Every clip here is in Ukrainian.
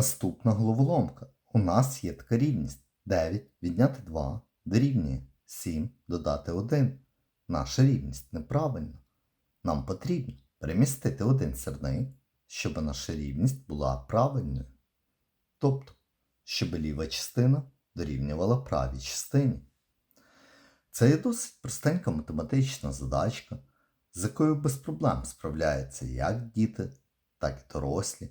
Наступна головоломка. У нас є така рівність 9 відняти 2 дорівнює 7 додати 1. Наша рівність неправильна. Нам потрібно перемістити один сірник, щоб наша рівність була правильною. Тобто, щоб ліва частина дорівнювала правій частині. Це є досить простенька математична задачка, з якою без проблем справляються як діти, так і дорослі.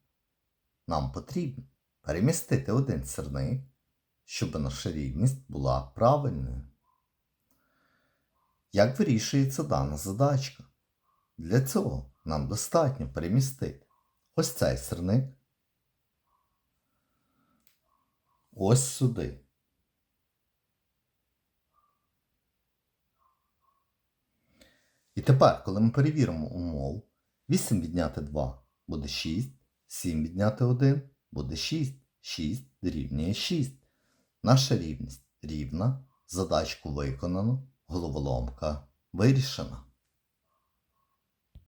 Нам потрібно перемістити один сірник, щоб наша рівність була правильною. Як вирішується дана задачка? Для цього нам достатньо перемістити ось цей сірник ось сюди. І тепер, коли ми перевіримо умову, 8 відняти 2 буде 6, 7 відняти 1 буде 6, 6 дорівнює 6. Наша рівність рівна, задачку виконано, головоломка вирішена.